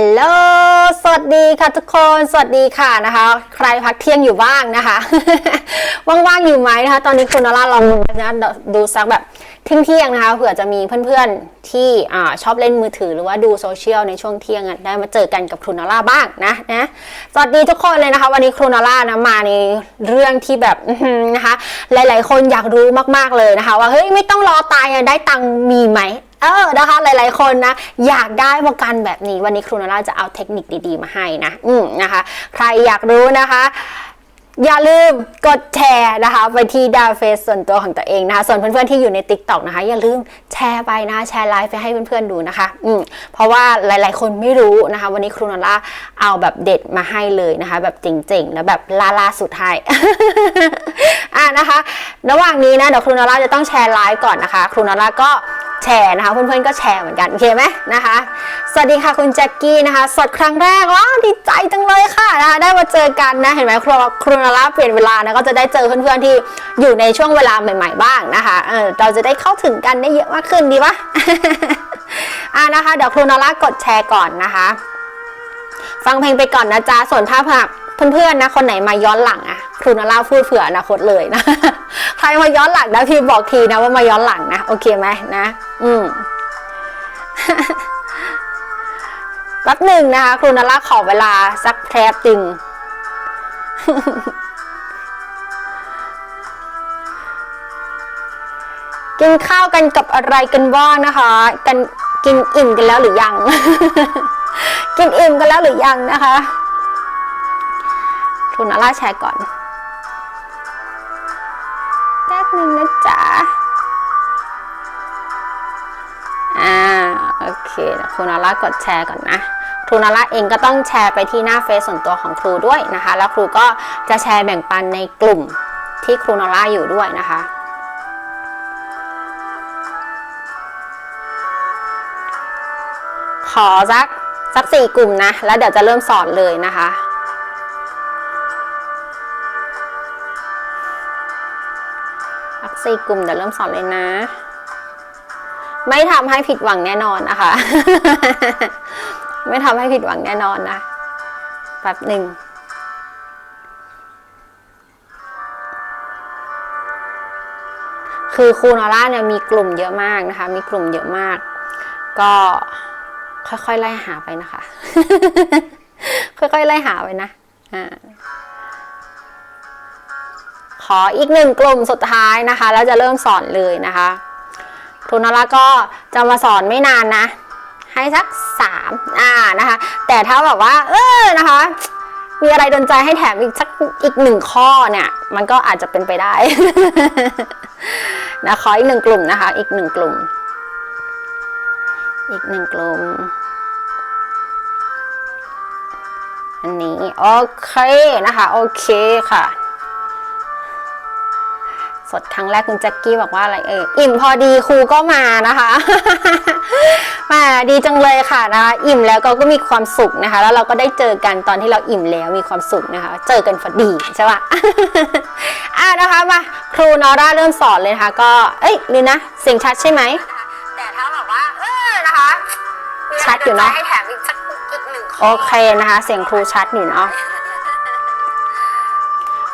ฮัลโหล สวัสดีค่ะทุกคน สวัสดีค่ะนะคะ ใครพักเที่ยงอยู่บ้างนะคะ ว่างๆอยู่ไหมนะคะ ตอนนี้คุณนราลองนะดูสักแบบเที่ยงๆนะคะ เผื่อจะมีเพื่อนๆที่อชอบเล่นมือถือหรือว่าดูโซเชียลในช่วงเที่ยงได้มาเจอกันกับครูนราบ้างนะนะ สวัสดีทุกคนเลยนะคะ วันนี้ครูนรานะมาในเรื่องที่แบบนะคะ หลายๆคนอยากรู้มากๆเลยนะคะ ว่าเฮ้ยไม่ต้องรอตายอะได้ตังมีไหม เออนะคะ หลายๆคนนะ อยากได้ประกันแบบนี้ วันนี้ครูนาร่าจะเอาเทคนิคดีๆ มาให้นะ อืมนะคะ ใครอยากรู้นะคะอย่าลืมกดแชร์นะคะ ไปที่ดาวเฟซส่วนตัวของตัวเองนะคะ ส่วนเพื่อนๆที่อยู่ใน t ิ k t o k นะคะ อย่าลืมแชร์ไปนะแชร์ไลฟ์ไปให้เพื่อนๆดูนะคะ อืมเพราะว่าหลายๆคนไม่รู้นะคะ วันนี้ครูนาร่าเอาแบบเด็ดมาให้เลยนะคะ แบบเจ๋งๆ แล้วแบบล่าๆสุดให้อะนะคะ ระหว่างนี้นะเดี๋ยวครูนาร่าจะต้องแชร์ไลฟ์ก่อนนะคะ ครูนาร่าก็ ชร์นะคะ เพื่อนๆก็แชร์เหมือนกัน โอเคไหมนะคะ สวัสดีค่ะคุณแจ็คกี้นะคะ สดครั้งแรกว้าดีใจจังเลยค่ะนะคะได้มาเจอกันนะ เห็นไหมครูครูนาราเปลี่ยนเวลานะก็จะได้เจอเพื่อนๆที่อยู่ในช่วงเวลาใหม่ ๆ บ้างนะคะเออเราจะได้เข้าถึงกันได้เยอะมากขึ้นดีปะอะนะคะเดี๋ยวครูนาร่ากดแชร์ก่อนนะคะ ฟังเพลงไปก่อนนะจ๊ะส่วนถ้าผักเพื่อนๆนะคนไหนมาย้อนหลังอะ ครูนาร่าพูดเผื่ออนาคตเลยนะ ใครมาย้อนหลังนะพี่บอกทีนะว่ามาย้อนหลังนะ โอเคไหมนะ อืมแป๊บหนึ่งนะคะครูนาร่าขอเวลาสักแพรบตึงกินข้าวกันกับอะไรกันบ้างนะคะ กันกินอิ่มกันแล้วหรือยัง กินอิ่มกันแล้วหรือยังนะคะคุณนาร่าแชร์ก่อน นึงนะจ๊ะ อ่า โอเคครูนาร่ากดแชร์ก่อนนะครูนาร่าเองก็ต้องแชร์ไปที่หน้าเฟซส่วนตัวของครูด้วยนะคะ แล้วครูก็จะแชร์แบ่งปันในกลุ่มที่ครูนาร่าอยู่ด้วยนะคะขอสักสักสี่กลุ่มนะ แล้วเดี๋ยวจะเริ่มสอนเลยนะคะ สี่กลุ่มเดี๋ยวเริ่มสอนเลยนะ ไม่ทำให้ผิดหวังแน่นอนนะคะ ไม่ทำให้ผิดหวังแน่นอนนะแป๊บหนึ่งคือครูนอร่าเนี่ยมีกลุ่มเยอะมากนะคะ มีกลุ่มเยอะมาก ก็ค่อยๆไล่หาไปนะคะ ค่อยๆไล่หาไปนะ อ่า ขออีกหนึ่งกลุ่มสุดท้ายนะคะ แล้วจะเริ่มสอนเลยนะคะครูนอร่าก็จะมาสอนไม่นานนะ ให้สักสามอ่านะคะ แต่ถ้าแบบว่า เออนะคะ มีอะไรดนใจให้แถมอีกสักอีกหนึ่งข้อเนี่ย มันก็อาจจะเป็นไปได้นะขออีกหนึ่งกลุ่มนะคะ อีกหนึ่งกลุ่ม อีกหนึ่งกลุ่มอันนี้ โอเคนะคะ โอเคค่ะ สดครั้งแรกคุณแจ็คกี้บอกว่าอะไรเอออิ่มพอดีครูก็มานะคะมาดีจังเลยค่ะนะคะอิ่มแล้วก็ก็มีความสุขนะคะ แล้วเราก็ได้เจอกันตอนที่เราอิ่มแล้วมีความสุขนะคะ เจอกันพอดีใช่ปะอ่านะคะมาครูนอร่าเริ่มสอนเลยนะคะ ก็เอ้ยนี่นะเสียงชัดใช่ไหมแต่ถ้าแบบว่าเออนะคะชัดอยู่เนอะให้แถมอีกสักอีกหนึ่งข้โอเคนะคะ เสียงครูชัดอยู่เนาะ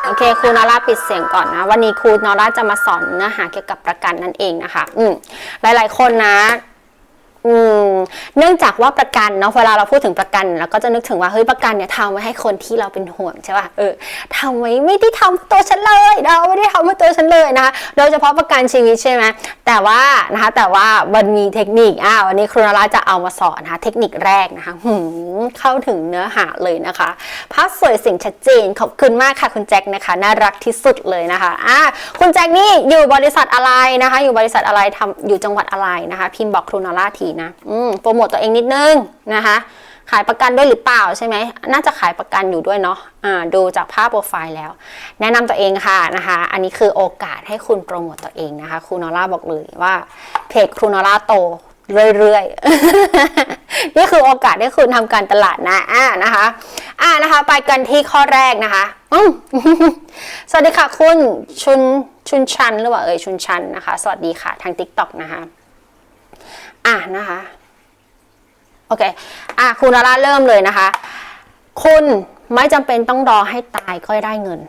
โอเคครูนอร่าปิดเสียงก่อนนะ วันนี้ครูนอร่าจะมาสอนเนื้อหาเกี่ยวกับประกันนั่นเองนะคะ อืมหลายๆคนนะ อืมเนื่องจากว่าประกันเนาะเวลาเราพูดถึงประกันเราก็จะนึกถึงว่าเฮ้ยประกันเนี่ยทำไว้ให้คนที่เราเป็นห่วงใช่ป่ะเออทำไว้ไม่ได้ทำตัวฉันเลยเราไม่ได้ทำเพื่อตัวฉันเลยนะคะโดยเฉพาะประกันชีวิตใช่ไหมแต่ว่านะคะแต่ว่ามันมีเทคนิคอ่าวันนี้ครูนราจะเอามาสอนนะคะเทคนิคแรกนะคะหืมเข้าถึงเนื้อหาเลยนะคะภาพสวยสียงชัดเจนขอบคุณมากค่ะคุณแจ็คนะคะน่ารักที่สุดเลยนะคะอ่าคุณแจ็คนี่อยู่บริษัทอะไรนะคะ อยู่บริษัทอะไรทำอยู่จังหวัดอะไรนะคะ พิมพ์บอกครูนราทีนะอืมโปรโมตตัวเองนิดนึงนะคะ ขายประกันด้วยหรือเปล่าใช่ไหมน่าจะขายประกันอยู่ด้วยเนาะอ่าดูจากภาพโปรไฟล์แล้ว แนะนำตัวเองค่ะนะคะ อันนี้คือโอกาสให้คุณโปรโมตตัวเองนะคะครูนอร่าบอกเลยว่าเพจครูนอร่าโตเรื่อยๆ นี่คือโอกาสให้คุณทำการตลาดนะอ่านะคะ อ่านะคะ ไปกันที่ข้อแรกนะคะสวัสดีค่ะคุณชุนชุนชันหรือว่าเอ่ยชุนชันนะคะ สวัสดีค่ะทาง TikTok นะคะ อะนะคะโอเคอะคุณนาราเริ่มเลยนะคะ คุณไม่จำเป็นต้องรอให้ตายก็ได้เงิน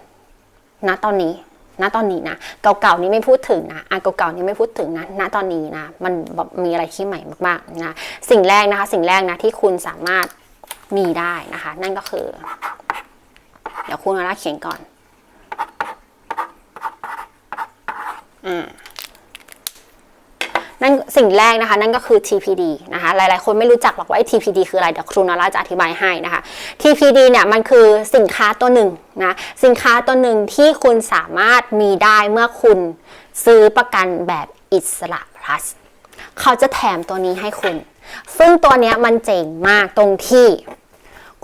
ณตอนนี้ณตอนนี้นะเก่าๆนี้ไม่พูดถึงนะอะเก่าๆนี้ไม่พูดถึงนะณตอนนี้นะมันมีอะไรที่ใหม่มากๆนะสิ่งแรกนะคะ สิ่งแรกนะที่คุณสามารถมีได้นะคะ นั่นก็คือ เดี๋ยวคุณนาราเขียนก่อนอ่า นั่นสิ่งแรกนะคะนั่นก็คือ TPD นะคะหลายๆ คนไม่รู้จักหรอกว่า TPD คืออะไรเดี๋ยวครูนาราจะอธิบายให้นะคะ TPD เนี่ยมันคือสินค้าตัวหนึ่งนะสินค้าตัวหนึ่งที่คุณสามารถมีได้เมื่อคุณซื้อประกันแบบอิสระ plus เขาจะแถมตัวนี้ให้คุณ ซึ่งตัวเนี้ยมันเจ๋งมากตรงที่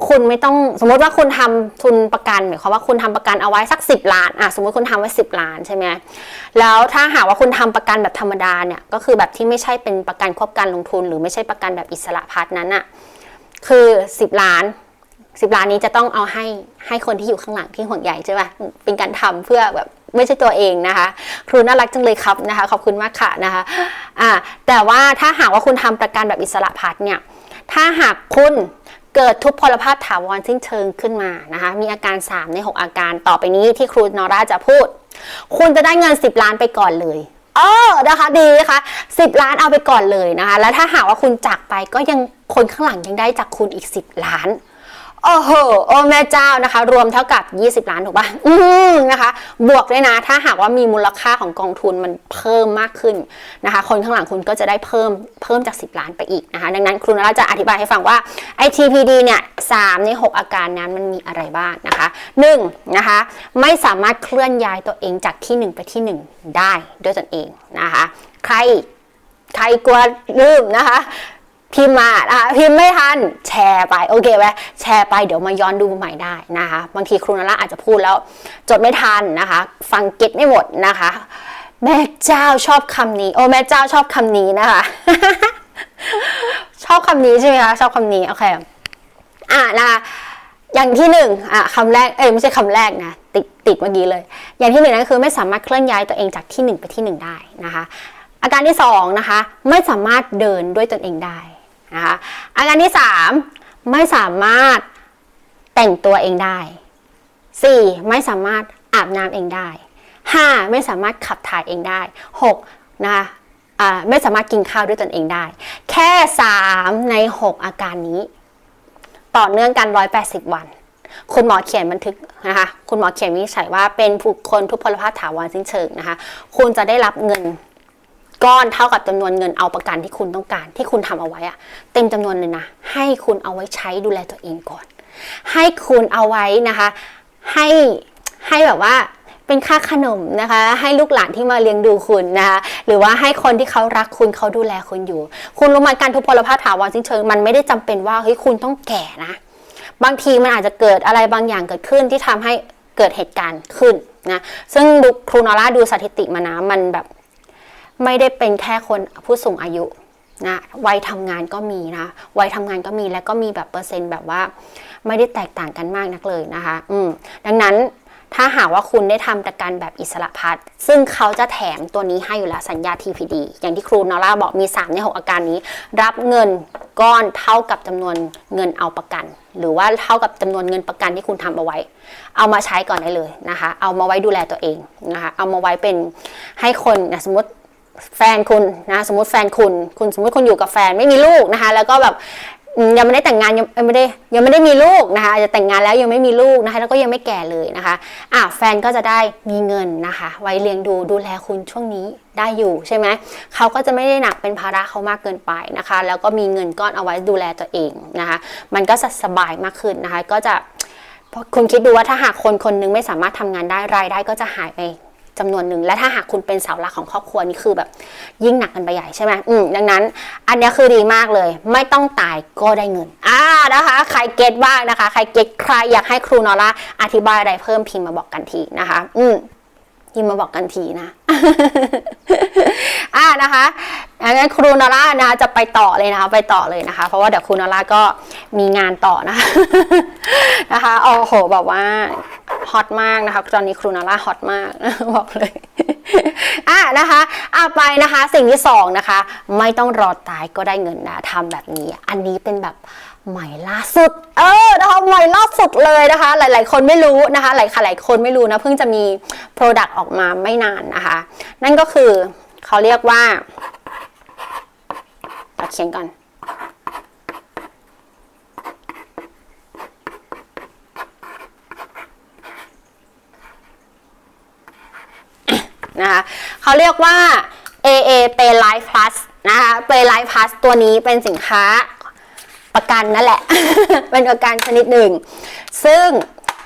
คุณไม่ต้องสมมติว่าคุณทำทุนประกันหมายความว่าคุณทำประกันเอาไว้สัก 10 ล้านอะสมมติคุณทำไว้ 10 ล้านใช่ไหมแล้วถ้าหากว่าคุณทำประกันแบบธรรมดาเนี่ยก็คือแบบที่ไม่ใช่เป็นประกันควบการลงทุน หรือไม่ใช่ประกันแบบอิสระพัฒนั้นอะคือ 10 ล้าน 10 ล้านนี้จะต้องเอาให้ให้คนที่อยู่ข้างหลังที่ห่วงใยใช่ป่ะเป็นการทำเพื่อแบบไม่ใช่ตัวเองนะคะ ครูน่ารักจังเลยครับนะคะขอบคุณมากค่ะนะคะอ่าแต่ว่าถ้าหากว่าคุณทำประกันแบบอิสระพัฒเนี่ยถ้าหากคุณ เกิดทุพพลภาพถาวรสิ้นเชิงขึ้นมานะคะ มีอาการ 3 ใน 6 อาการต่อไปนี้ที่ครูนอร่าจะพูด คุณจะได้เงิน 10 ล้านไปก่อนเลยเออนะคะดีนะคะสิบล้านเอาไปก่อนเลยนะคะ แล้วถ้าหากว่าคุณจากไปก็ยังคนข้างหลังยังได้จากคุณอีก 10 ล้าน โอ้โห โอ้แม่เจ้านะคะ รวมเท่ากับ 20 ล้านถูกป่ะ อืมนะคะ บวกด้วยนะ ถ้าหากว่ามีมูลค่าของกองทุนมันเพิ่มมากขึ้นนะคะ คนข้างหลังคุณก็จะได้เพิ่มเพิ่มจาก 10 ล้านไปอีกนะคะ ดังนั้นครูนราจะอธิบายให้ฟังว่า ITPD เนี่ย3ใน 6 อาการนั้นมันมีอะไรบ้างนะคะ 1 นะคะ ไม่สามารถเคลื่อนย้ายตัวเองจากที่ 1 ไปที่ 1 ได้ด้วยตนเองนะคะ ใครใครกลัวลืมนะคะ พิมพ์มานะคะพิมพ์ไม่ทันแชร์ไปโอเคไหมแชร์ไปเดี๋ยวมาย้อนดูใหม่ได้นะคะ บางทีครูนาระอาจจะพูดแล้ว จดไม่ทันนะคะ ฟังเก็ตไม่หมดนะคะ แม่เจ้าชอบคำนี้ โอ้แม่เจ้าชอบคำนี้นะคะ ชอบคำนี้ใช่ไหมคะชอบคำนี้โอเคอะนะคะอย่างที่หนึ่งอะคำแรกเอ้ยไม่ใช่คำแรกนะติดติดเมื่อกี้เลย อย่างที่หนึ่งนั่นคือไม่สามารถเคลื่อนย้ายตัวเองจากที่หนึ่งไปที่หนึ่งได้นะคะอาการที่สองนะคะไม่สามารถเดินด้วยตนเองได้ นะคะอาการที่สามไม่สามารถแต่งตัวเองได้สี่ไม่สามารถอาบน้ำเองได้ห้าไม่สามารถขับถ่ายเองได้หกนะคะไม่สามารถกินข้าวด้วยตนเองได้ แค่สามในหกอาการนี้ ต่อเนื่องกัน 180 วัน คุณหมอเขียนบันทึกนะคะคุณหมอเขียนวินิจฉัยว่าเป็นบุคคลทุพพลภาพถาวรสิ้นเชิงนะคะ คุณจะได้รับเงิน ก้อนเท่ากับจำนวนเงินเอาประกันที่คุณต้องการ ที่คุณทำเอาไว้อะเต็มจำนวนเลยนะ ให้คุณเอาไว้ใช้ดูแลตัวเองก่อน ให้คุณเอาไว้นะคะ ให้ให้แบบว่าเป็นค่าขนมนะคะ ให้ลูกหลานที่มาเลี้ยงดูคุณนะคะหรือว่าให้คนที่เขารักคุณเขาดูแลคุณอยู่ คุณรู้ไหมการทุพพลภาพถาวรสิ้นเชิงมันไม่ได้จำเป็นว่าเฮ้ยคุณต้องแก่นะ บางทีมันอาจจะเกิดอะไรบางอย่างเกิดขึ้นที่ทำให้เกิดเหตุการณ์ขึ้นนะซึ่งดูครูนอร่าดูสถิติมานะมันแบบ ไม่ได้เป็นแค่คนผู้สูงอายุนะวัยทำงานก็มีนะวัยทำงานก็มีแล้วก็มีแบบเปอร์เซ็นต์แบบว่า ไม่ได้แตกต่างกันมากนักเลยนะคะ อืมดังนั้นถ้าหากว่าคุณได้ทำประกันแบบอิสระพัฒซึ่งเขาจะแถมตัวนี้ให้อยู่แล้วสัญญา TPD อย่างที่ครูนอร่าบอกมี 3 ใน 6 อาการนี้ รับเงินก้อนเท่ากับจำนวนเงินเอาประกัน หรือว่าเท่ากับจำนวนเงินประกันที่คุณทำเอาไว้ เอามาใช้ก่อนได้เลยนะคะ เอามาไว้ดูแลตัวเองนะคะ เอามาไว้เป็นให้คนนะสมมติ แฟนคุณนะสมมติแฟนคุณ คุณสมมติคุณอยู่กับแฟนไม่มีลูกนะคะ แล้วก็แบบยังไม่ได้แต่งงานยังไม่ได้ยังไม่ได้มีลูกนะคะอาจจะแต่งงานแล้วยังไม่มีลูกนะคะ แล้วก็ยังไม่แก่เลยนะคะอะแฟนก็จะได้มีเงินนะคะ ไว้เลี้ยงดูดูแลคุณช่วงนี้ได้อยู่ใช่ไหมเขาก็จะไม่ได้หนักเป็นภาระเขามากเกินไปนะคะ แล้วก็มีเงินก้อนเอาไว้ดูแลตัวเองนะคะ มันก็จะสบายมากขึ้นนะคะ ก็จะคุณคิดดูว่าถ้าหากคนคนหนึงไม่สามารถทำงานได้รายได้ก็จะหายไป จำนวนหนึ่งและถ้าหากคุณเป็นเสาหลักของครอบครัวนี่คือแบบ ยิ่งหนักกันไปใหญ่ใช่ไหมอืมดังนั้น อันนี้คือดีมากเลย ไม่ต้องตายก็ได้เงินอ่านะคะ ใครเก็ตบ้างนะคะ ใครเก็ตใครอยากให้ครูนอร่าอธิบายอะไรเพิ่มพิมพ์มาบอกกันทีนะคะ อืมพิมพ์มาบอกกันทีนะอ่านะคะ งั้นครูนอร่านะคะจะไปต่อเลยนะคะไปต่อเลยนะคะ เพราะว่าเดี๋ยวครูนอร่าก็มีงานต่อนะคะนะคะโอ้โหแบบว่าฮอตมากนะคะตอนนี้ครูนาร่าฮอตมากบอกเลยอะนะคะอะไปนะคะ สิ่งที่สองนะคะ ไม่ต้องรอตายก็ได้เงินนะทำแบบนี้ อันนี้เป็นแบบใหม่ล่าสุด เออนะคะใหม่ล่าสุดเลยนะคะ หลาย ๆ คนไม่รู้นะคะ หลายหลายคนไม่รู้นะเพิ่งจะมี Product ออกมาไม่นานนะคะ นั่นก็คือเขาเรียกว่า เอาเขียนก่อน นะคะเขาเรียกว่า AA Pay Life Plus นะคะ Pay Life Plus ตัวนี้เป็นสินค้าประกันนั่นแหละ เป็นประกันชนิดหนึ่ง ซึ่ง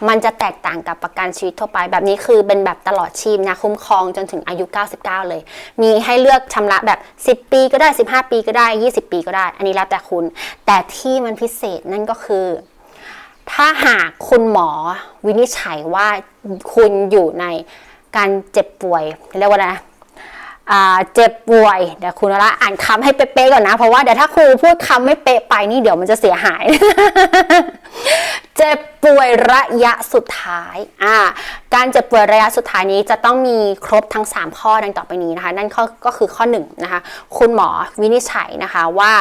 มันจะแตกต่างกับประกันชีวิตทั่วไป แบบนี้คือเป็นแบบตลอดชีพนะคุ้มครองจนถึงอายุ 99 เลย มีให้เลือกชำระแบบ 10 ปีก็ได้ 15 ปีก็ได้ 20 ปีก็ได้ อันนี้แล้วแต่คุณ แต่ที่มันพิเศษนั่นก็คือ ถ้าหากคุณหมอวินิจฉัยว่าคุณอยู่ในการเจ็บป่วยเรียกว่าไรนะ เจ็บป่วย เดี๋ยวคุณละอ่านคำให้เป๊ะๆก่อนนะ เพราะว่าเดี๋ยวถ้าครูพูดคำไม่เป๊ะไปนี่เดี๋ยวมันจะเสียหาย เจ็บป่วยระยะสุดท้ายอ่าการเจ็บป่วยระยะสุดท้ายนี้จะต้องมีครบทั้ง 3 ข้อดังต่อไปนี้นะคะ นั่นข้อก็คือข้อ1นงนะคะ คุณหมอวินิจฉัยนะคะว่า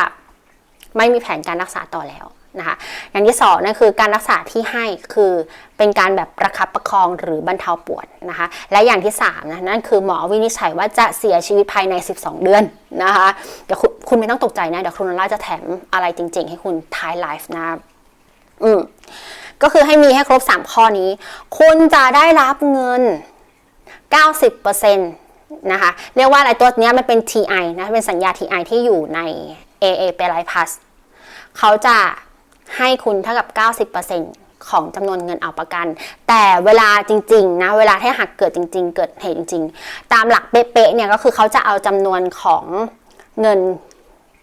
ไม่มีแผนการรักษาต่อแล้ว นะคะอย่างที่สองนั่นคือการรักษาที่ให้คือเป็นการแบบประคับประคองหรือบรรเทาปวดนะคะและอย่างที่สามนะนั่นคือหมอวินิจฉัยว่าจะเสียชีวิตภายใน 12 เดือนนะคะเดี๋ยวคุณไม่ต้องตกใจนะเดี๋ยวคุณนราจะแถมอะไรจริง ๆ ให้คุณท้ายไลฟ์นะอืมก็คือให้มีให้ครบ 3 ข้อนี้ คุณจะได้รับเงิน 90%นะคะเรียกว่าอะไรตัวนี้มันเป็น TI นะเป็นสัญญา TI ที่อยู่ใน AA p a y l i f e Plus เขาจะ ให้คุณเท่ากับ 90%ของจำนวนเงินเอาประกัน แต่เวลาจริงๆนะ เวลาที่หากเกิดจริง ๆ เกิดเหตุจริง ๆ ตามหลักเป๊ะๆเนี่ยก็คือเขาจะเอาจำนวนของเงิน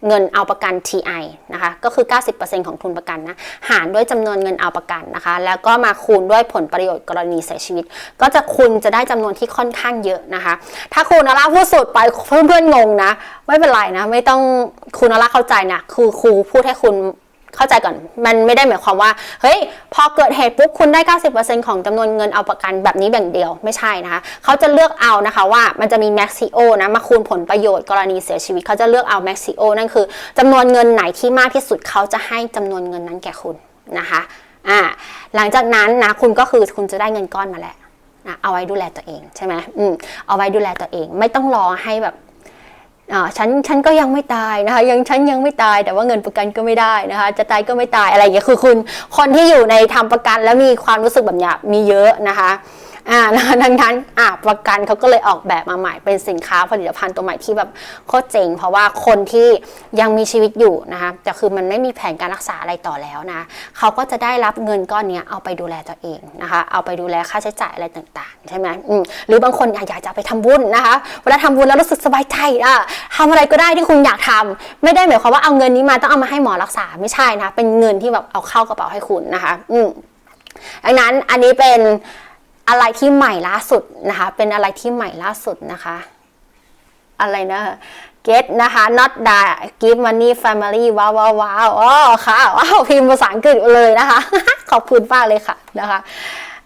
เงินเอาประกัน TI นะคะ ก็คือ 90%ของทุนประกันนะ หารด้วยจำนวนเงินเอาประกันนะคะ แล้วก็มาคูณด้วยผลประโยชน์กรณีเสียชีวิต ก็จะคุณจะได้จำนวนที่ค่อนข้างเยอะนะคะ ถ้าคุณนราพูดสุดไปเพื่อนๆงงนะ ไม่เป็นไรนะ ไม่ต้องคุณนราเข้าใจนะ คือครูพูดให้คุณ เข้าใจก่อน มันไม่ได้หมายความว่า เฮ้ย พอเกิดเหตุปุ๊บคุณได้ 90%ของจำนวนเงินเอาประกันแบบนี้แบ่งเดียวไม่ใช่นะคะ เขาจะเลือกเอานะคะว่ามันจะมี maxio นะ มาคูณผลประโยชน์กรณีเสียชีวิต เขาจะเลือกเอา maxio นั่นคือจำนวนเงินไหนที่มากที่สุดเขาจะให้จำนวนเงินนั้นแก่คุณนะคะอ่าหลังจากนั้นนะคุณก็คือคุณจะได้เงินก้อนมาแหละนะเอาไว้ดูแลตัวเองใช่ไหมอืมเอาไว้ดูแลตัวเอง ไม่ต้องรอให้แบบ ฉันฉันก็ยังไม่ตายนะคะยังฉันยังไม่ตายแต่ว่าเงินประกันก็ไม่ได้นะคะ จะตายก็ไม่ตายอะไรอย่างเงี้ยคือคุณคนที่อยู่ในทำประกันแล้วมีความรู้สึกแบบเนี้ยมีเยอะนะคะ อ่านะคะดังนั้นอ่าประกันเขาก็เลยออกแบบมาใหม่เป็นสินค้าผลิตภัณฑ์ตัวใหม่ที่แบบโคตรเจ๋งเพราะว่าคนที่ยังมีชีวิตอยู่นะคะแต่คือมันไม่มีแผนการรักษาอะไรต่อแล้วนะเขาก็จะได้รับเงินก้อนนี้เอาไปดูแลตัวเองนะคะ เอาไปดูแลค่าใช้จ่ายอะไรต่างๆใช่ไหมอืมหรือบางคนอยากจะไปทำบุญนะคะเวลาทำบุญแล้วรู้สึกสบายใจอะทำอะไรก็ได้ที่คุณอยากทำไม่ได้หมายความว่าเอาเงินนี้มาต้องเอามาให้หมอรักษาไม่ใช่นะเป็นเงินที่แบบเอาเข้ากระเป๋าให้คุณนะคะ อืมดังนั้นอันนี้เป็น อะไรที่ใหม่ล่าสุดนะคะ เป็นอะไรที่ใหม่ล่าสุดนะคะ อะไรนะ get นะคะ not that give money family ว้าวว้าวว้าวอ๋อค่ะว้าวพิมพ์ภาษาอังกฤษเลยนะคะ ขอบคุณมากเลยค่ะนะคะ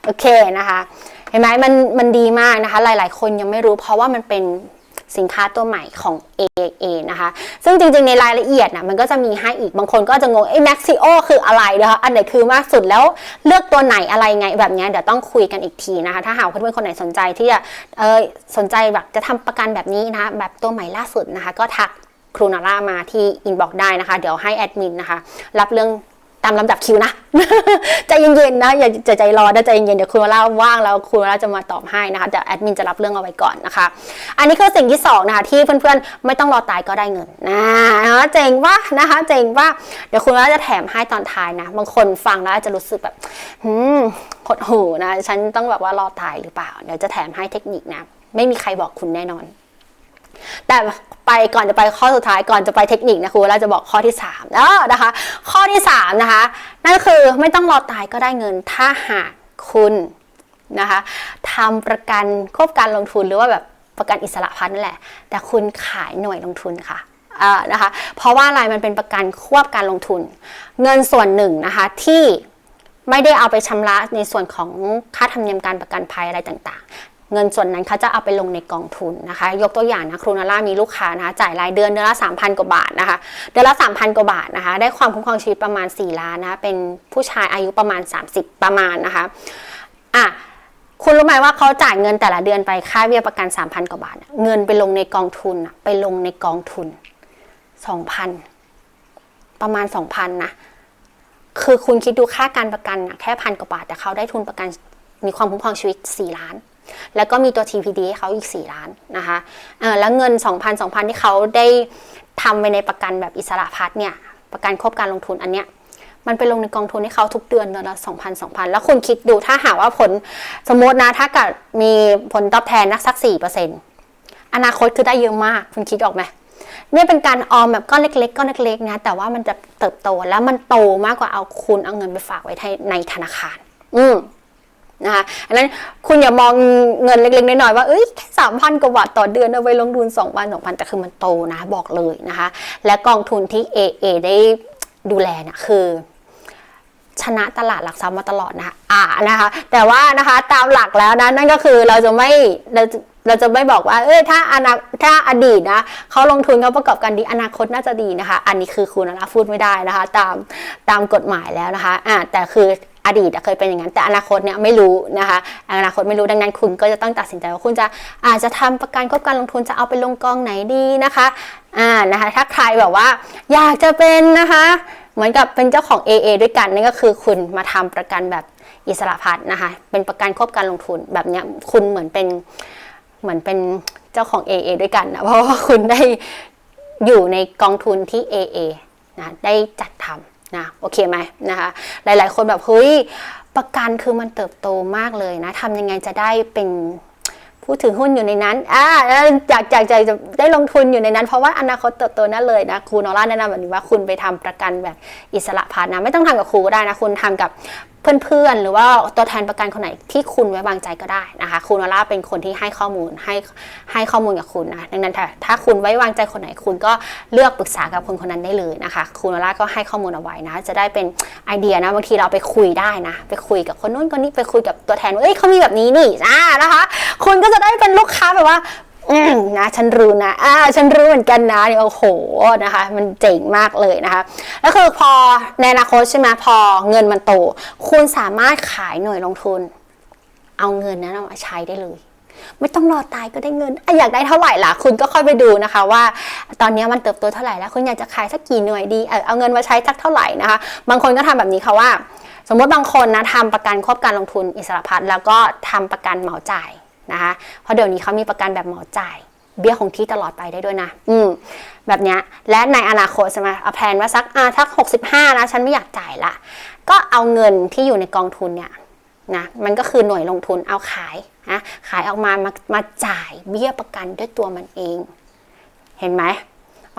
โอเคนะคะ เห็นไหมมันมันดีมากนะคะ หลาย ๆ คนยังไม่รู้เพราะว่ามันเป็น สินค้าตัวใหม่ของ AAA นะคะ ซึ่งจริงๆ ในรายละเอียดนะมันก็จะมีให้อีกบางคนก็จะงงไอ้ Maxio คืออะไรนะคะอันไหนคือมากสุดแล้วเลือกตัวไหนอะไรไงแบบเนี้ยเดี๋ยวต้องคุยกันอีกทีนะคะ ถ้าหากเพื่อนๆคนไหนสนใจที่จะเออสนใจแบบจะทำประกันแบบนี้นะคะแบบตัวใหม่ล่าสุดนะคะ ก็ทักครูนาร่ามาที่อินบ็อกได้นะคะ เดี๋ยวให้แอดมินนะคะ รับเรื่อง ตามลำดับคิวนะใจเย็นๆนะอย่าจใจร้อนนะใจเย็นๆเดี๋ยวคุณวราว่างแล้วคุณวราจะมาตอบให้นะคะเดี๋ยวแอดมินจะรับเรื่องเอาไว้ก่อนนะคะ อันนี้คือสิ่งที่สองนะคะที่เพื่อนๆ ไม่ต้องรอตายก็ได้เงินนะนะคะเจ๋งปะนะคะเจ๋งปะเดี๋ยวคุณวราจะแถมให้ตอนท้ายนะ บางคนฟังแล้วอาจจะรู้สึกแบบหืมหดหูนะฉันต้องแบบว่ารอตายหรือเปล่า เดี๋ยวจะแถมให้เทคนิคนะไม่มีใครบอกคุณแน่นอน แต่ไปก่อนจะไปข้อสุดท้ายก่อนจะไปเทคนิคนะครูเราจะบอกข้อที่3แล้วนะคะ ข้อที่3นะคะนั่นคือไม่ต้องรอตายก็ได้เงินถ้าหากคุณนะคะทำประกันควบการลงทุนหรือว่าแบบประกันอิสระพัน์นั่นแหละ แต่คุณขายหน่วยลงทุนค่ะนะคะเพราะว่าอะไรมันเป็นประกันควบการลงทุน เงินส่วนหนึ่งนะคะที่ไม่ได้เอาไปชำระในส่วนของค่าธรรมเนียมการประกันภัยอะไรต่าง เงินส่วนนั้นเขาจะเอาไปลงในกองทุนนะคะ ยกตัวอย่างนะครูนาร่ามีลูกค้านะคะจ่ายรายเดือนเดือนละ 3,000 กว่าบาทนะคะ เดือนละ 3,000 กว่าบาทนะคะ ได้ความคุ้มครองชีวิตประมาณ 4 ล้านนะคะ เป็นผู้ชายอายุประมาณ 30 ประมาณนะคะอะคุณรู้ไหมว่าเขาจ่ายเงินแต่ละเดือนไปค่าเบี้ยประกัน 3,000 กว่าบาท เงินไปลงในกองทุนไปลงในกองทุน 2,000 ประมาณ 2,000 นะ คือคุณคิดดูค่าการประกันแค่พันกว่าบาทแต่เขาได้ทุนประกันมีความคุ้มครองชีวิต 4 ล้าน แล้วก็มีตัว TPD ให้เขาอีก 4 ล้านนะคะแล้วเงิน 2,000 2,000 ที่เขาได้ทำไปในประกันแบบอิสระพัฒเนี่ยประกันครอบการลงทุนอันเนี้ยมันไปลงในกองทุนให้เขาทุกเดือนเดือนละ2,000 2,000แล้วคุณคิดดูถ้าหากว่าผลสมมตินะถ้าเกิดมีผลตอบแทนนักสัก4%อนาคตคือได้เยอะมาก คุณคิดออกไหมเนี่ยเป็นการออมแบบก้อนเล็กๆก้อนเล็กๆนะแต่ว่ามันจะเติบโตแล้วมันโตมากกว่าเอาคุณเอาเงินไปฝากไว้ในธนาคาร อืม นะคะอันนั้นคุณอย่ามองเงินเล็กๆน้อยๆว่าเอ้ยแค่สามพันกว่าบาทต่อเดือนเอาไว้ลงทุนสองพันสองพันแต่คือมันโตนะบอกเลยนะคะ และกองทุนที่ AA ได้ดูแลเนี่ยคือชนะตลาดหลักทรัพย์มาตลอดนะอ่านะคะ แต่ว่านะคะตามหลักแล้วนะนั่นก็คือเราจะไม่เราจะเราจะไม่บอกว่า เอ้ยถ้าอนาถ้าอดีตนะเขาลงทุนเขาประกอบการดีอนาคตน่าจะดีนะคะ อันนี้คือคุณนะพูดไม่ได้นะคะ ตามตามกฎหมายแล้วนะคะ อ่าแต่คือ อดีตเคยเป็นอย่างนั้น แต่อนาคตเนี่ยไม่รู้นะคะอนาคตไม่รู้ดังนั้นคุณก็จะต้องตัดสินใจว่าคุณจะอาจจะทำประกันครอบการลงทุนจะเอาไปลงกองไหนดีนะคะอ่านะคะถ้าใครแบบว่าอยากจะเป็นนะคะเหมือนกับเป็นเจ้าของ AA ด้วยกันนั่นก็คือคุณมาทำประกันแบบอิสระพัฒนะคะเป็นประกันควบการลงทุนแบบเนี้ยคุณเหมือนเป็นเหมือนเป็นเจ้าของ AA ด้วยกันนะเพราะว่าคุณได้อยู่ในกองทุนที่ AA นะได้จัด นะโอเคไหมนะคะหลาย ๆ คนแบบเฮ้ยประกันคือมันเติบโตมากเลยนะทำยังไงจะได้เป็นผู้ถือหุ้นอยู่ในนั้นอ่าแล้วอยากอยากจะได้ลงทุนอยู่ในนั้น เพราะว่าอนาคตเติบโตนั่นเลยนะครูนอร่าแนะนำแบบนี้ว่าคุณไปทำประกันแบบอิสระพานะไม่ต้องทำกับครูก็ได้นะคุณทำกับ เพื่อนๆ หรือว่าตัวแทนประกันคนไหนที่คุณไว้วางใจก็ได้นะคะครูนอร่าเป็นคนที่ให้ข้อมูลให้ให้ข้อมูลกับคุณนะดังนั้นถ้าถ้าคุณไว้วางใจคนไหนคุณก็เลือกปรึกษากับคนคนนั้นได้เลยนะคะครูนอร่าก็ให้ข้อมูลเอาไว้นะ จะได้เป็นไอเดียนะบางทีเราไปคุยได้นะ ไปคุยกับคนนู้นคนนี้ไปคุยกับตัวแทนว่าเอ้ยเขามีแบบนี้นี่อ่านะคะ คุณก็จะได้เป็นลูกค้าแบบว่า นะฉันรู้นะอ่าฉันรู้เหมือนกันนะเนี่ยโอ้โหนะคะ มันเจ๋งมากเลยนะคะแล้วคือพอในอนาคตใช่ไหมพอเงินมันโต คุณสามารถขายหน่วยลงทุน เอาเงินนั้นเอามาใช้ได้เลยไม่ต้องรอตายก็ได้เงินออยากได้เท่าไหร่ล่ะ คุณก็ค่อยไปดูนะคะ ว่า ตอนนี้มันเติบโตเท่าไหร่แล้ว คุณอยากจะขายสักกี่หน่วยดี เออเอาเงินมาใช้สักเท่าไหร่นะคะ บางคนก็ทำแบบนี้ค่ะว่า สมมติบางคนนะทำประกันควบการลงทุนอิสระพัฒน์แล้วก็ทำประกันเหมาจ่าย นะคะ เพราะเดี๋ยวนี้เขามีประกันแบบเหมาจ่าย เบี้ยคงที่ตลอดไปได้ด้วยนะ อืม แบบนี้และในอนาคตใช่ไหมเอาแผนว่าสักอ่าสักหกสิบห้านะฉันไม่อยากจ่ายละ ก็เอาเงินที่อยู่ในกองทุนเนี่ยนะมันก็คือหน่วยลงทุนเอาขายนะขายออกมามามาจ่ายเบี้ยประกันด้วยตัวมันเอง เห็นไหม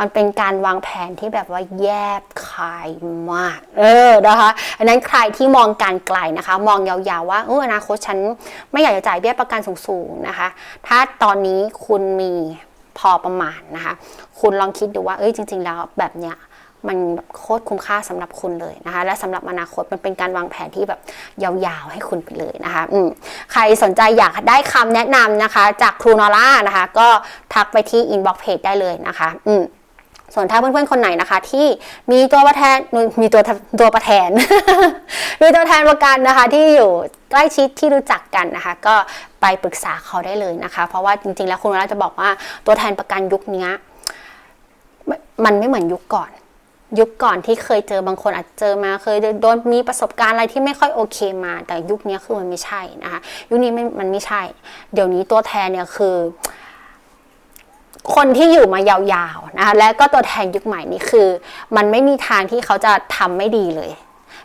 มันเป็นการวางแผนที่แบบว่าแยบคายมาก เออนะคะอันนั้นใครที่มองการไกลนะคะ มองยาวๆว่าเอออนาคตฉันไม่อยากจะจ่ายเบี้ยประกันสูงๆนะคะ ถ้าตอนนี้คุณมีพอประมาณนะคะ คุณลองคิดดูว่าเอ้ยจริง ๆ แล้วแบบเนี้ยมันโคตรคุ้มค่าสำหรับคุณเลยนะคะ และสำหรับอนาคตมันเป็นการวางแผนที่แบบยาวๆให้คุณไปเลยนะคะอืมใครสนใจอยากได้คำแนะนำนะคะ จากครูนอร่านะคะ ก็ทักไปที่อินบ็อกเพจได้เลยนะคะ อืม ส่วนถ้าเพื่อนๆคนไหนนะคะ ที่มีตัวประแทนมีตัวตัวประแทน มีตัวแทนประกันนะคะ ที่อยู่ใกล้ชิดที่รู้จักกันนะคะ ก็ไปปรึกษาเขาได้เลยนะคะ เพราะว่าจริงๆแล้วคุณวราจะบอกว่าตัวแทนประกันยุคนี้มันไม่เหมือนยุคก่อน ยุคก่อนที่เคยเจอบางคนอาจเจอมา เคยโดนมีประสบการณ์อะไรที่ไม่ค่อยโอเคมา แต่ยุคนี้คือมันไม่ใช่นะคะ ยุคนี้มันไม่ใช่ เดี๋ยวนี้ตัวแทนเนี่ยคือ คนที่อยู่มายาวๆนะคะและก็ตัวแทนยุคใหม่นี้คือ มันไม่มีทางที่เขาจะทำไม่ดีเลย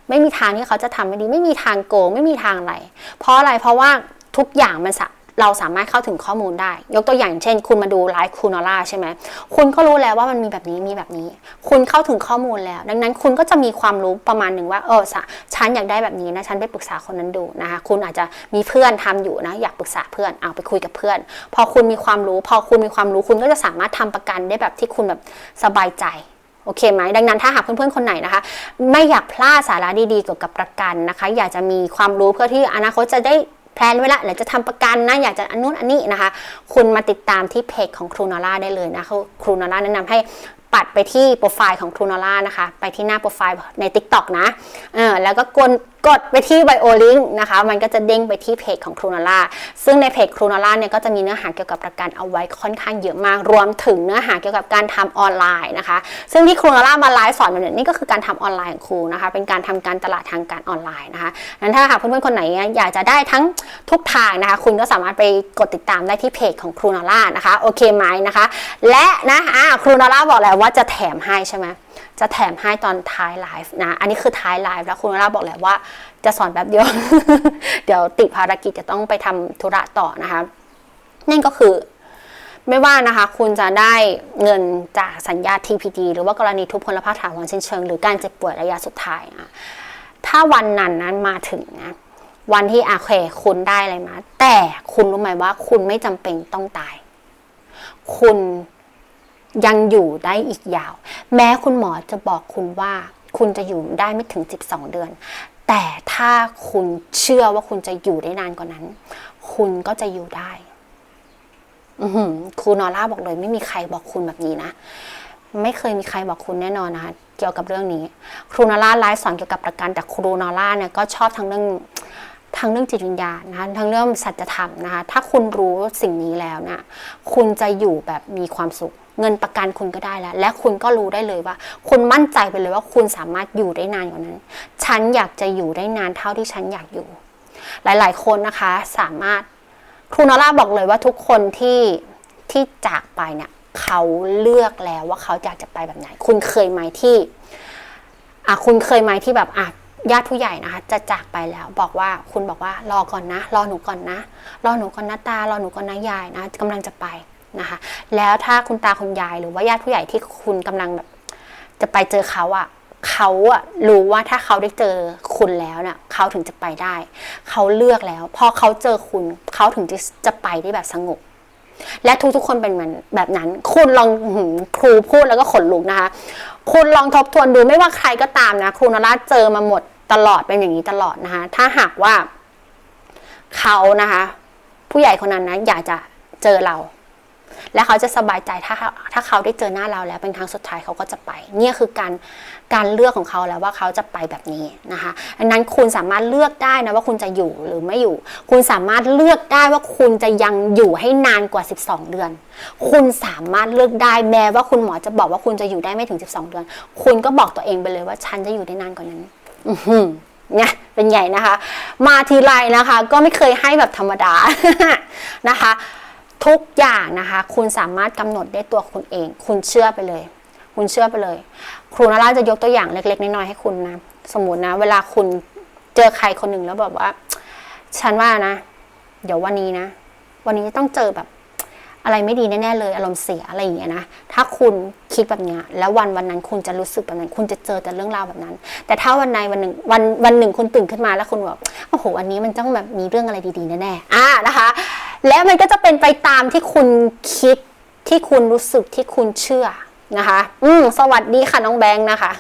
ไม่มีทางที่เขาจะทำไม่ดี ไม่มีทางโกงไม่มีทางอะไร เพราะอะไรเพราะว่าทุกอย่างมันสะ เราสามารถเข้าถึงข้อมูลได้ ยกตัวอย่างเช่น คุณมาดูไลฟ์คูนอล่าใช่ไหมคุณก็รู้แล้วว่ามันมีแบบนี้มีแบบนี้ คุณเข้าถึงข้อมูลแล้ว ดังนั้นคุณก็จะมีความรู้ประมาณหนึ่งว่าเออฉันอยากได้แบบนี้นะฉันไปปรึกษาคนนั้นดูนะคะคุณอาจจะมีเพื่อนทำอยู่นะอยากปรึกษาเพื่อนเอาไปคุยกับเพื่อน พอคุณมีความรู้ พอคุณมีความรู้คุณก็จะสามารถทำประกันได้แบบที่คุณแบบสบายใจโอเคไหมดังนั้นถ้าหากเพื่อนๆ คนไหนนะคะ ไม่อยากพลาดสาระดีๆเกี่ยวกับประกันนะคะ อยากจะมีความรู้เพื่อที่อนาคตจะได้ แพลนไว้ละเดี๋ยวจะทำประกันนะอยากจะอันนู้นอันนี้นะคะ คุณมาติดตามที่เพจของครูนอร่าได้เลยนะคือครูนอร่าแนะนำให้ปัดไปที่โปรไฟล์ของครูนอร่านะคะ ไปที่หน้าโปรไฟล์ใน TikTok นะเออแล้วก็กด กดไปที่ไบโอลิงนะคะ มันก็จะเด้งไปที่เพจของครูนอร่าซึ่งในเพจครูนอร่าเนี่ยก็จะมีเนื้อหาเกี่ยวกับประกันเอาไว้ค่อนข้างเยอะมาก รวมถึงเนื้อหาเกี่ยวกับการทำออนไลน์นะคะ ซึ่งที่ครูนอร่ามาไลฟ์สอนแบบนี้นี่ก็คือการทำออนไลน์ของครูนะคะ เป็นการทำการตลาดทางการออนไลน์นะคะนั้นถ้าหากเพื่อนๆคนไหนอยากจะได้ทั้งทุกทางนะคะ คุณก็สามารถไปกดติดตามได้ที่เพจของครูนอร่านะคะ โอเคไหมนะคะ และนะอ่าครูนอร่าบอกแล้วว่าจะแถมให้ใช่ไหม จะแถมให้ตอนท้ายไลฟ์นะ อันนี้คือท้ายไลฟ์แล้วครูนอร่าบอกแล้วว่าจะสอนแบบเดียว เดี๋ยวติดภารกิจจะต้องไปทำธุระต่อนะคะ นั่นก็คือไม่ว่านะคะคุณจะได้เงินจากสัญญา TPD หรือว่ากรณีทุพพลภาพถาวรสิ้นเชิง หรือการเจ็บป่วยระยะสุดท้ายนะถ้าวันนั้นนั้นมาถึงนะวันที่อาเคคุณได้อะไรมา แต่คุณรู้ไหมว่าคุณไม่จำเป็นต้องตาย คุณ ยังอยู่ได้อีกยาว แม้คุณหมอจะบอกคุณว่า คุณจะอยู่ได้ไม่ถึง 12 เดือน แต่ถ้าคุณเชื่อว่าคุณจะอยู่ได้นานกว่านั้น คุณก็จะอยู่ได้อืครูนอร่าบอกเลย ไม่มีใครบอกคุณแบบนี้นะไม่เคยมีใครบอกคุณแน่นอนนะคะเกี่ยวกับเรื่องนี้ ครูนอร่าไลฟ์สอนเกี่ยวกับประกันแต่ครูนอร่าเนี่ยก็ชอบทั้งเรื่องทั้งเรื่องจิตวิญญาณนะคะทั้งเรื่องสัจธรรมนะคะถ้าคุณรู้สิ่งนี้แล้วนะคุณจะอยู่แบบมีความสุข เงินประกันคุณก็ได้แล้ว และคุณก็รู้ได้เลยว่า คุณมั่นใจไปเลยว่าคุณสามารถอยู่ได้นานกว่านั้น ฉันอยากจะอยู่ได้นานเท่าที่ฉันอยากอยู่ หลาย ๆ คนนะคะสามารถครูนอร่าบอกเลยว่าทุกคนที่ที่จากไปเนี่ยเขาเลือกแล้วว่าเขาอยากจะไปแบบไหน คุณเคยไหมที่อะคุณเคยไหมที่แบบอะญาติผู้ใหญ่นะคะ จะจากไปแล้วบอกว่าคุณบอกว่ารอก่อนนะ รอหนูก่อนนะ รอหนูก่อนนะตารอหนูก่อนนะยายนะกำลังจะไป นะคะ แล้วถ้าคุณตาคุณยายหรือว่าญาติผู้ใหญ่ที่คุณกำลังแบบจะไปเจอเขาอะเขาอะรู้ว่าถ้าเขาได้เจอคุณแล้วเนี่ยเขาถึงจะไปได้ เขาเลือกแล้ว พอเขาเจอคุณ เขาถึงจะจะไปได้แบบสงบ และทุกๆคนเป็นมันแบบนั้น คุณลองครูพูดแล้วก็ขนลุกนะคะ คุณลองทบทวนดูไม่ว่าใครก็ตามนะ ครูนราเจอมาหมดตลอดเป็นอย่างนี้ตลอดนะคะ ถ้าหากว่าเขานะคะ ผู้ใหญ่คนนั้นนะอยากจะเจอเรา และเขาจะสบายใจถ้าถ้าเขาได้เจอหน้าเราแล้วเป็นครั้งสุดท้ายเขาก็จะไป เนี่ยคือการการเลือกของเขาแล้วว่าเขาจะไปแบบนี้นะคะดังนั้นคุณสามารถเลือกได้นะว่าคุณจะอยู่หรือไม่อยู่ คุณสามารถเลือกได้ว่าคุณจะยังอยู่ให้นานกว่า 12 เดือน คุณสามารถเลือกได้แม้ว่าคุณหมอจะบอกว่าคุณจะอยู่ได้ไม่ถึง 12 เดือน คุณก็บอกตัวเองไปเลยว่าฉันจะอยู่ได้นานกว่านั้นอือเนี่ยเป็นใหญ่นะคะ มาทีไรนะคะ ก็ไม่เคยให้แบบธรรมดานะคะ ทุกอย่างนะคะ คุณสามารถกำหนดได้ตัวคุณเอง คุณเชื่อไปเลย คุณเชื่อไปเลย ครูนาราจะยกตัวอย่างเล็กๆน้อยๆให้คุณนะ สมมตินะ เวลาคุณเจอใครคนหนึ่งแล้วแบบว่า ฉันว่านะ เดี๋ยววันนี้นะ วันนี้จะต้องเจอแบบอะไรไม่ดีแน่ๆเลย อารมณ์เสียอะไรอย่างเงี้ยนะ ถ้าคุณคิดแบบเนี้ยแล้ววันวันนั้นคุณจะรู้สึกแบบนั้น คุณจะเจอแต่เรื่องราวแบบนั้น แต่ถ้าวันใดวันหนึ่งวันวันหนึ่งคุณตื่นขึ้นมาแล้วคุณแบบโอ้โหอันนี้มันต้องแบบมีเรื่องอะไรดีๆแน่ๆอ่านะคะ แล้วมันก็จะเป็นไปตามที่คุณคิดที่คุณรู้สึกที่คุณเชื่อนะคะ อืมสวัสดีค่ะน้องแบงค์นะคะ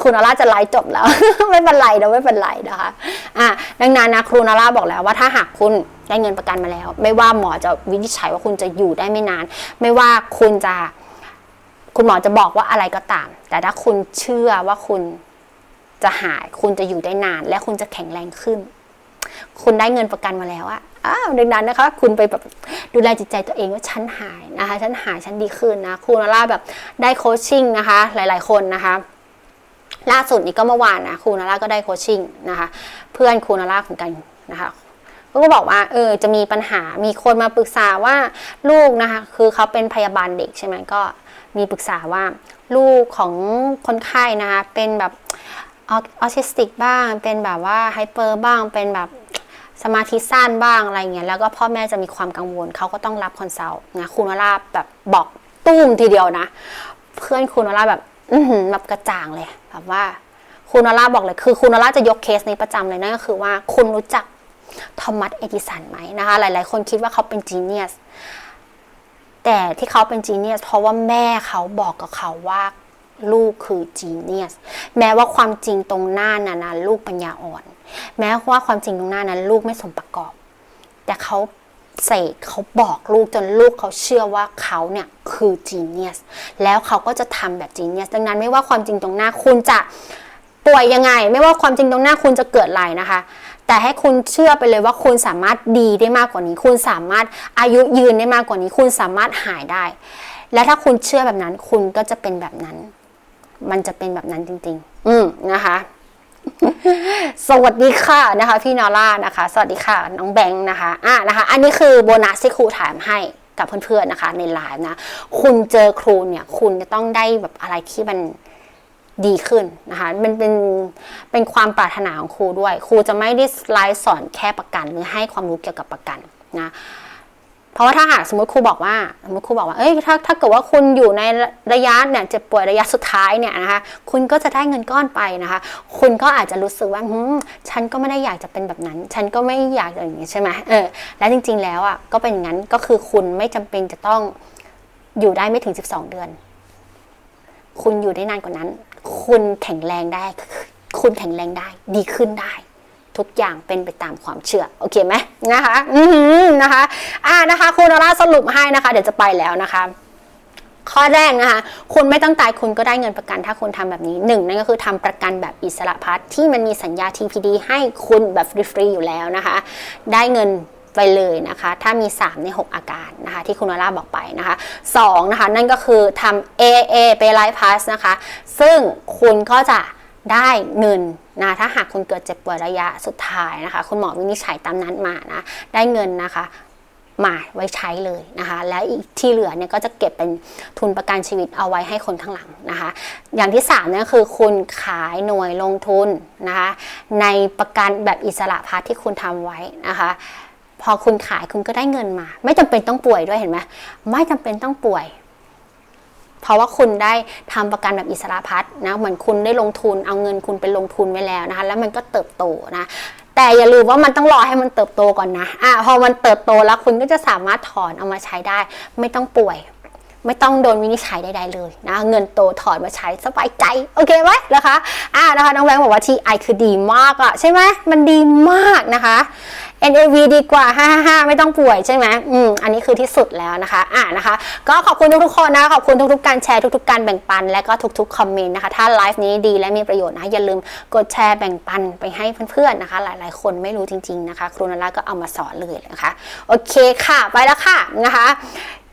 คุณนาราจะไลฟ์จบแล้ว ไม่เป็นไรนะไม่เป็นไรนะคะ อะดังนั้นนะครูนาราบอกแล้วว่าถ้าหากคุณได้เงินประกันมาแล้ว ไม่ว่าหมอจะวินิจฉัยว่าคุณจะอยู่ได้ไม่นาน ไม่ว่าคุณจะ คุณหมอจะบอกว่าอะไรก็ตาม แต่ถ้าคุณเชื่อว่าคุณจะหาย คุณจะอยู่ได้นาน และคุณจะแข็งแรงขึ้น คุณได้เงินประกันมาแล้วอะอ้าวดังนั้นนะคะ คุณไปแบบดูแลจิตใจตัวเองว่าฉันหายนะคะ ฉันหายฉันดีขึ้นนะครูนาราแบบได้โคชชิ่งนะคะ หลาย ๆ คนนะคะ ล่าสุดนี้ก็เมื่อวานนะครูนาราก็ได้โคชชิ่งนะคะ เพื่อนครูนาราเหมือนกันนะคะก็บอกว่าเออจะมีปัญหามีคนมาปรึกษาว่าลูกนะคะ คือเขาเป็นพยาบาลเด็กใช่ไหมก็มีปรึกษาว่าลูกของคนไข้นะคะเป็นแบบออทิสติกบ้าง เป็นแบบว่าไฮเปอร์บ้างเป็นแบบ สมาธิสั้นบ้างอะไรเงี้ยแล้วก็พ่อแม่จะมีความกังวลเขาก็ต้องรับคอนซัลท์นะคุณวราแบบบอกตุ้มทีเดียวนะ เพื่อนคุณวราแบบอืแบบกระจ่างเลยแบบว่าคุณวราบอกเลยคือคุณวราจะยกเคสนี้ประจำเลยนั่นก็คือว่าคุณรู้จักทอมัสเอดิสันไหมนะคะหลาย ๆ คนคิดว่าเขาเป็นจีเนียสแต่ที่เขาเป็นจีเนียสเพราะว่าแม่เขาบอกกับเขาว่าลูกคือจีเนียสแม้ว่าความจริงตรงหน้านั้นนะลูกปัญญาอ่อน แม้ว่าความจริงตรงหน้านั้น ลูกไม่สมประกอบ แต่เขาเสกเขาบอกลูกจนลูกเขาเชื่อว่าเขาเนี่ยคือจีเนียสแล้วเขาก็จะทำแบบจีเนียสดังนั้นไม่ว่าความจริงตรงหน้าคุณจะป่วยยังไง ไม่ว่าความจริงตรงหน้าคุณจะเกิดอะไรนะคะ แต่ให้คุณเชื่อไปเลยว่าคุณสามารถดีได้มากกว่านี้ คุณสามารถอายุยืนได้มากกว่านี้ คุณสามารถหายได้ และถ้าคุณเชื่อแบบนั้น คุณก็จะเป็นแบบนั้น มันจะเป็นแบบนั้นจริง ๆ อืมนะคะ สวัสดีค่ะนะคะ พี่นอร่านะคะ สวัสดีค่ะน้องแบงค์นะคะอะนะคะ อันนี้คือโบนัสที่ครูถามให้กับเพื่อนๆนะคะ ในไลน์นะ คุณเจอครูเนี่ย คุณจะต้องได้แบบอะไรที่มันดีขึ้นนะคะ มันเป็นเป็นความปรารถนาของครูด้วย ครูจะไม่ได้ไลฟ์สอนแค่ประกัน หรือให้ความรู้เกี่ยวกับประกันนะ เพราะว่าถ้าหากสมมติครูบอกว่าสมมติครูบอกว่าเอ้ยถ้าถ้าเกิดว่าคุณอยู่ในระยะเนี่ยเจ็บป่วยระยะสุดท้ายเนี่ยนะคะคุณก็จะได้เงินก้อนไปนะคะ คุณก็อาจจะรู้สึกว่าหืมฉันก็ไม่ได้อยากจะเป็นแบบนั้น ฉันก็ไม่อยากอย่างนี้ใช่ไหมเออแล้วจริง ๆ แล้วอะก็เป็นงั้นก็คือคุณไม่จำเป็นจะต้องอยู่ได้ไม่ถึง 12 เดือน คุณอยู่ได้นานกว่านั้น คุณแข็งแรงได้ คุณแข็งแรงได้ ดีขึ้นได้ ทุกอย่างเป็นไปตามความเชื่อ โอเคไหมนะคะ อือหือนะคะ อ่านะคะคุณนราสรุปให้นะคะ เดี๋ยวจะไปแล้วนะคะข้อแรกนะคะ คุณไม่ต้องตายคุณก็ได้เงินประกัน ถ้าคุณทำแบบนี้หนึ่งนั่นก็คือทำประกันแบบอิสระพัฒน์ที่มันมีสัญญา TPD ให้คุณแบบฟรีๆอยู่แล้วนะคะ ได้เงินไปเลยนะคะ ถ้ามี 3 ใน 6 อาการนะคะ ที่คุณนราบอกไปนะคะ2นะคะ นั่นก็คือทำ AA ไปไลฟ์พาสนะคะ ซึ่งคุณก็จะ ได้เงินนะถ้าหากคุณเกิดเจ็บป่วยระยะสุดท้ายนะคะ คุณหมอวินิจฉัยตามนั้นมานะได้เงินนะคะมาไว้ใช้เลยนะคะ แล้วอีกที่เหลือเนี่ยก็จะเก็บเป็นทุนประกันชีวิตเอาไว้ให้คนข้างหลังนะคะ อย่างที่3เนี่ยคือคุณขายหน่วยลงทุนนะคะ ในประกันแบบอิสระพัฒน์ที่คุณทำไว้นะคะ พอคุณขายคุณก็ได้เงินมา ไม่จำเป็นต้องป่วยด้วยเห็นไหมไม่จำเป็นต้องป่วย เพราะว่าคุณได้ทำประกันแบบอิสระพัฒน์นะเหมือนคุณได้ลงทุนเอาเงินคุณไปลงทุนไว้แล้วนะคะ แล้วมันก็เติบโตนะแต่อย่าลืมว่ามันต้องรอให้มันเติบโตก่อนนะอะพอมันเติบโตแล้วคุณก็จะสามารถถอนเอามาใช้ได้ ไม่ต้องป่วย ไม่ต้องโดนวินิจฉัยใดๆเลยนะ เงินโตถอนมาใช้สบายใจ โอเคไหมนะคะอ่านะคะน้องแบงค์บอกว่า TI คือดีมากอะใช่ไหมมันดีมากนะคะ NAV ดีกว่า 555 ไม่ต้องป่วยใช่ไหมอืม อันนี้คือที่สุดแล้วนะคะ อ่านะคะ ก็ขอบคุณทุกๆคนนะ ขอบคุณทุกๆ การแชร์ ทุกๆ การแบ่งปัน และก็ทุกๆ คอมเมนต์นะคะ ถ้าไลฟ์นี้ดีและมีประโยชน์นะ อย่าลืมกดแชร์แบ่งปันไปให้เพื่อนๆ นะคะ หลายๆ คนไม่รู้จริงๆ นะคะ ครูนาราก็เอามาสอนเลยนะคะ โอเคค่ะ ไปแล้วค่ะนะคะ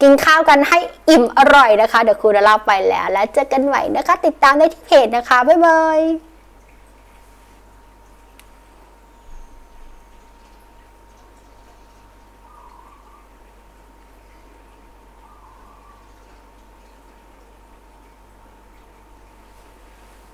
กินข้าวกันให้อิ่มอร่อยนะคะ เดี๋ยวครูนาราไปแล้ว แล้วเจอกันใหม่นะคะ ติดตามได้ที่เพจนะคะ บ๊ายบาย